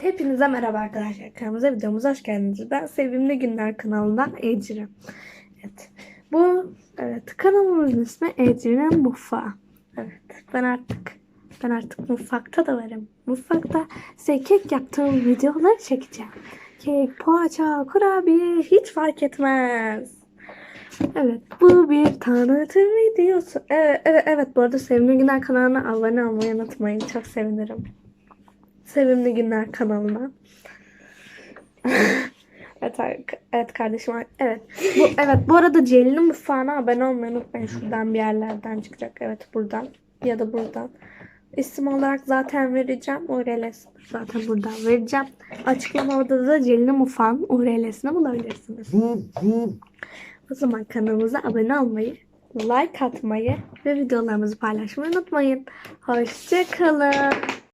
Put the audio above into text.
Hepinize merhaba arkadaşlar. Kanalımıza videomuza hoş geldiniz. Ben Sevimli Günler kanalından Ecrin. Evet. Bu evet kanalımızın ismi Ecrin'in Mutfağı. Evet. Ben artık ben artık mutfakta da varım. Mutfakta size kek yaptığım videoları çekeceğim. Kek, poğaça, kurabiye hiç fark etmez. Evet, bu bir tanıtım videosu. Evet, evet, evet. Bu arada Sevimli Günler kanalına abone olmayı unutmayın. Çok sevinirim. Sevimli Günler kanalına. evet, evet kardeşim. Evet. Bu evet bu arada Celil'in mutfağına abone olmayı unutmayın. Şuradan bir yerlerden çıkacak. Evet buradan ya da buradan. İsim olarak zaten vereceğim. URL'sini zaten buradan vereceğim. Açıklamada da Celil'in mutfağının URL'sini bulabilirsiniz. O zaman kanalımıza abone olmayı, like atmayı ve videolarımızı paylaşmayı unutmayın. Hoşçakalın.